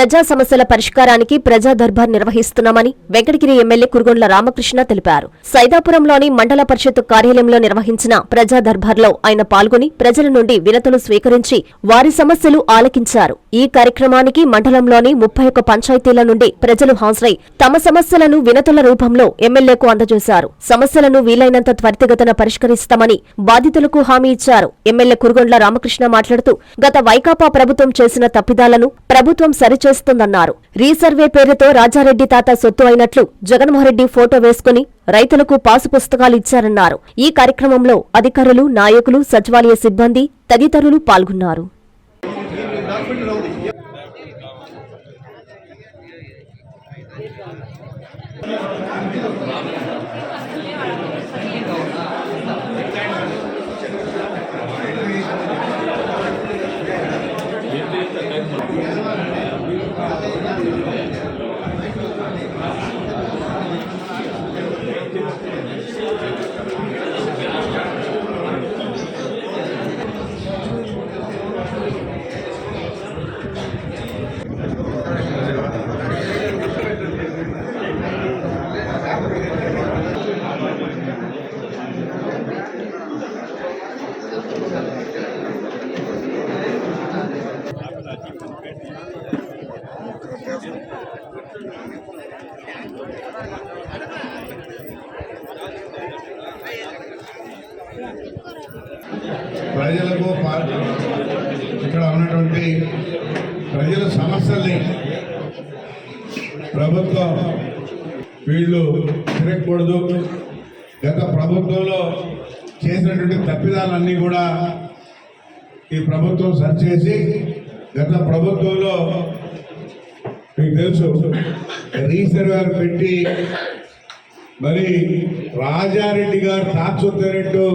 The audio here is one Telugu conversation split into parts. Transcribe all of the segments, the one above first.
ప్రజా సమస్యల పరిష్కారానికి ప్రజా దర్బార్ నిర్వహిస్తున్నామని వెంకటగిరి ఎమ్మెల్యే కురుగొండ్ల రామకృష్ణ తెలిపారు. సైదాపురంలోని మండల పరిషత్ కార్యాలయంలో నిర్వహించిన ప్రజా దర్బార్లో ఆయన పాల్గొని ప్రజల నుండి వినతులు స్వీకరించి వారి సమస్యలు ఆలకించారు. ఈ కార్యక్రమానికి మండలంలోని ముప్పై ఒక్క పంచాయతీల నుండి ప్రజలు హాజరై తమ సమస్యలను వినతుల రూపంలో ఎమ్మెల్యేకు అందజేశారు. సమస్యలను వీలైనంత త్వరితగతన పరిష్కరిస్తామని బాధితులకు హామీ ఇచ్చారు. ఎమ్మెల్యే కురుగొండ్ల రామకృష్ణ మాట్లాడుతూ గత వైకాపా ప్రభుత్వం చేసిన తప్పిదాలను ప్రభుత్వం చేస్తుందన్నారు. రీసర్వే పేరుతో రాజారెడ్డి తాత సొత్తు అయినట్లు జగన్మోహన్రెడ్డి ఫోటో వేసుకుని రైతులకు పాసు పుస్తకాలు ఇచ్చారన్నారు. ఈ కార్యక్రమంలో అధికారులు నాయకులు సచివాలయ సిబ్బంది తదితరులు పాల్గొన్నారు. ఇక్కడ ఉన్నటువంటి ప్రజల సమస్యల్ని ప్రభుత్వం వీళ్ళు తిరగకూడదు. గత ప్రభుత్వంలో చేసినటువంటి తప్పిదాలన్నీ కూడా ఈ ప్రభుత్వం సరిచేసి గత ప్రభుత్వంలో మీకు తెలుసు రీసర్వేర్ పెట్టి మరి రాజారెడ్డి గారు తాచుతున్నట్టు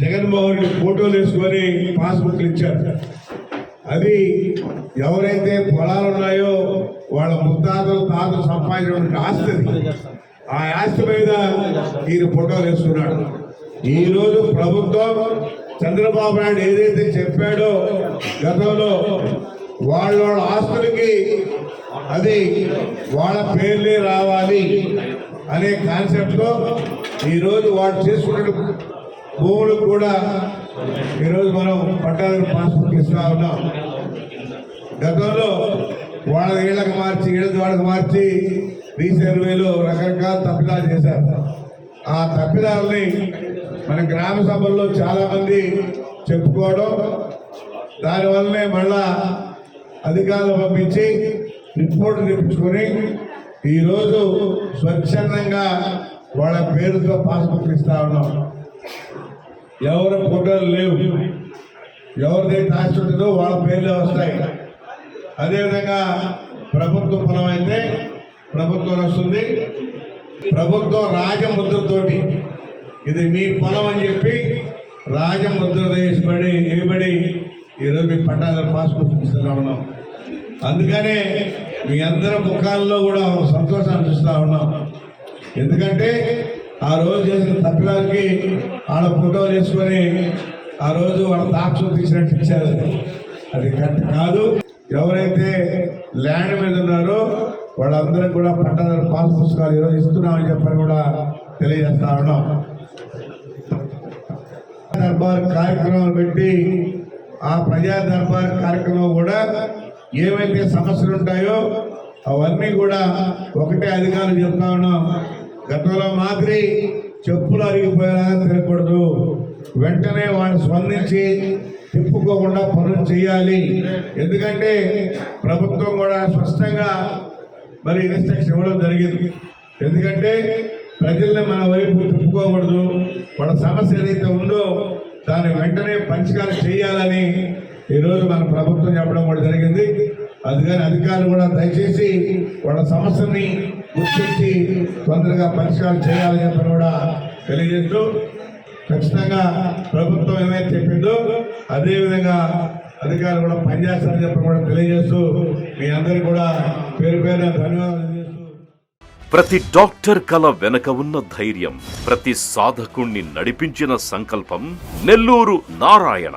జగన్మోహన్ రెడ్డి ఫోటోలు వేసుకొని పాస్బుక్లు ఇచ్చారు. అది ఎవరైతే పొలాలు ఉన్నాయో వాళ్ళ ముత్తాతలు తాతలు సంపాదించినటువంటి ఆస్తి ఆ ఆస్తి మీద ఈయన ఫోటోలు వేసుకున్నాడు. ఈరోజు ప్రభుత్వం చంద్రబాబు నాయుడు ఏదైతే చెప్పాడో గతంలో వాళ్ళ వాళ్ళ ఆస్తులకి అది వాళ్ళ పేర్లే రావాలి అనే కాన్సెప్ట్తో ఈరోజు వాళ్ళు చేసుకున్న భూములు కూడా ఈరోజు మనం పట్టాదారు పాస్బుక్ ఇస్తా ఉన్నాం. గతంలో వాళ్ళ ఏళ్ళకు మార్చి ఏళ్ళ వాళ్ళకి మార్చి రీసర్వేలో రకరకాల తప్పిదాలు చేశారు. ఆ తప్పిదాలని మన గ్రామ సభల్లో చాలామంది చెప్పుకోవడం దానివల్లనే మళ్ళా అధికారులు పంపించి రిపోర్ట్ తెప్పించుకొని ఈరోజు స్వచ్ఛందంగా వాళ్ళ పేరుతో పాస్బుక్ ఇస్తా ఉన్నాం. ఎవరి ఫోటోలు లేవు. ఎవరిదైతే ఆస్తి ఉంటుందో వాళ్ళ పేర్లే వస్తాయి. అదేవిధంగా ప్రభుత్వ పొలం అయితే ప్రభుత్వం వస్తుంది. ప్రభుత్వం రాజముద్రతోటి ఇది మీ పొలం అని చెప్పి రాజముద్ర వేసిబడి వేయబడి ఈరోజు మీ పట్టాదారు పాస్పోర్ట్ ఇస్తున్నా ఉన్నాం అందుకనే మీ అందరి ముఖాల్లో కూడా సంతోషాన్ని చూస్తూ ఉన్నాం. ఎందుకంటే ఆ రోజు చేసిన తప్పిదానికి వాళ్ళ ఫోటో తీసుకొని ఆ రోజు వాళ్ళ తాక్షం తీసినట్టు ఇచ్చారు. అది. కరెక్ట్ కాదు. ఎవరైతే ల్యాండ్ మీద ఉన్నారో వాళ్ళందరికీ కూడా పట్టాదారు పాస్ పుస్తకాలు ఈరోజు ఇస్తున్నామని చెప్పని కూడా తెలియజేస్తా ఉన్నాం. దర్బార్ కార్యక్రమం పెట్టి ఆ ప్రజా దర్బార్ కార్యక్రమం కూడా ఏవైతే సమస్యలు ఉంటాయో అవన్నీ కూడా ఒకటే అధికారులు చెప్తా ఉన్నాం. గతంలో మాదిరి చెప్పులు అరిగిపోయేలా తిరగకూడదు. వెంటనే వాడిని స్పందించి తిప్పుకోకుండా పనులు చేయాలి. ఎందుకంటే ప్రభుత్వం కూడా స్పష్టంగా మరి ఇన్స్ట్రక్షన్ ఇవ్వడం జరిగింది. ఎందుకంటే ప్రజల్ని మన వైపు తిప్పుకోకూడదు. వాళ్ళ సమస్య ఏదైతే ఉందో దాన్ని వెంటనే పరిష్కారం చేయాలని ఈరోజు మన ప్రభుత్వం చెప్పడం కూడా జరిగింది. అందుకని అధికారులు కూడా దయచేసి వాళ్ళ సమస్యని గుర్తించి తొందరగా పరిష్కారం చేయాలని చెప్పని కూడా తెలియజేస్తూ ఖచ్చితంగా ప్రభుత్వం ఏమైతే చెప్పిందో అదేవిధంగా అధికారులు కూడా పనిచేస్తారని చెప్పి కూడా తెలియజేస్తూ మీ అందరికీ కూడా పేరు పేరున ధన్యవాదాలు ప్రతి డాక్టర్ కల వెనక ఉన్న ధైర్యం ప్రతి సాధకుణ్ణి నడిపించిన సంకల్పం నెల్లూరు నారాయణ.